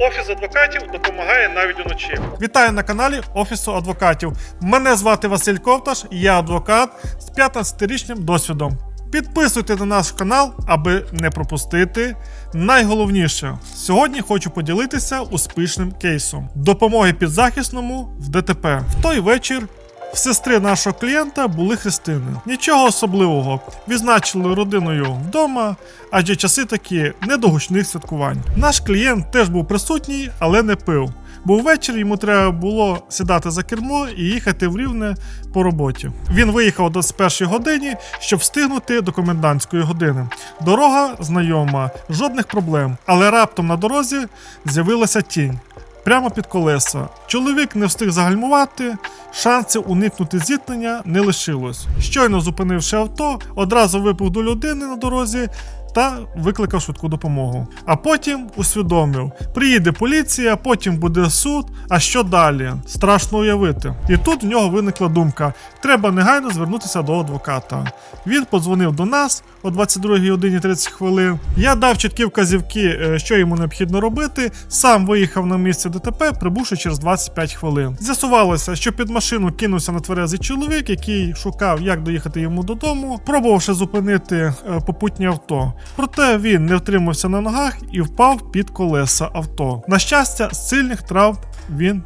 Офіс адвокатів допомагає навіть уночі. Вітаю на каналі Офісу адвокатів. Мене звати Василь Ковташ, я адвокат з 15-річним досвідом. Підписуйте на наш канал, аби не пропустити. Найголовніше, сьогодні хочу поділитися успішним кейсом допомоги підзахисному в ДТП. В той вечір в сестри нашого клієнта були хрестини. Нічого особливого. Відзначили родиною вдома, адже часи такі не до гучних святкувань. Наш клієнт теж був присутній, але не пив. Бо ввечері йому треба було сідати за кермо і їхати в рівне по роботі. Він виїхав о 21 годині, щоб встигнути до комендантської години. Дорога знайома, жодних проблем. Але раптом на дорозі з'явилася тінь прямо під колеса. Чоловік не встиг загальмувати, шансів уникнути зіткнення не лишилось. Щойно зупинивши авто, одразу випух до людини на дорозі. Та викликав швидку допомогу. А потім усвідомив: приїде поліція, потім буде суд. А що далі? Страшно уявити. І тут в нього виникла думка: треба негайно звернутися до адвоката. Він подзвонив до нас о 22 годині 30 хвилин. Я дав чіткі вказівки, е, що йому необхідно робити. Сам виїхав на місце ДТП, прибувши через 25 хвилин. З'ясувалося, що під машину кинувся нетверезий чоловік, який шукав, як доїхати йому додому, пробувавши зупинити е, попутнє авто. Проте він не втримався на ногах і впав під колеса авто. На щастя, сильних травм він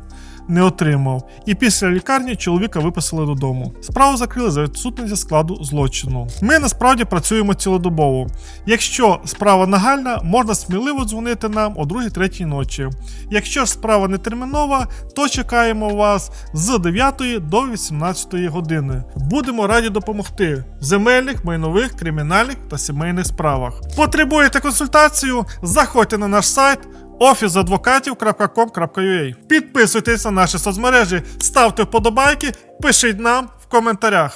не отримав. І після лікарні чоловіка виписали додому. Справу закрили за відсутності складу злочину. Ми насправді працюємо цілодобово. Якщо справа нагальна, можна сміливо дзвонити нам о 2-3 ночі. Якщо ж справа не термінова, то чекаємо вас з 9 до 18 години. Будемо раді допомогти в земельних, майнових, кримінальних та сімейних справах. Потребуєте консультацію? Заходьте на наш сайт officeadvokatів.com.ua Підписуйтесь на наші соцмережі, ставте вподобайки, пишіть нам в коментарях.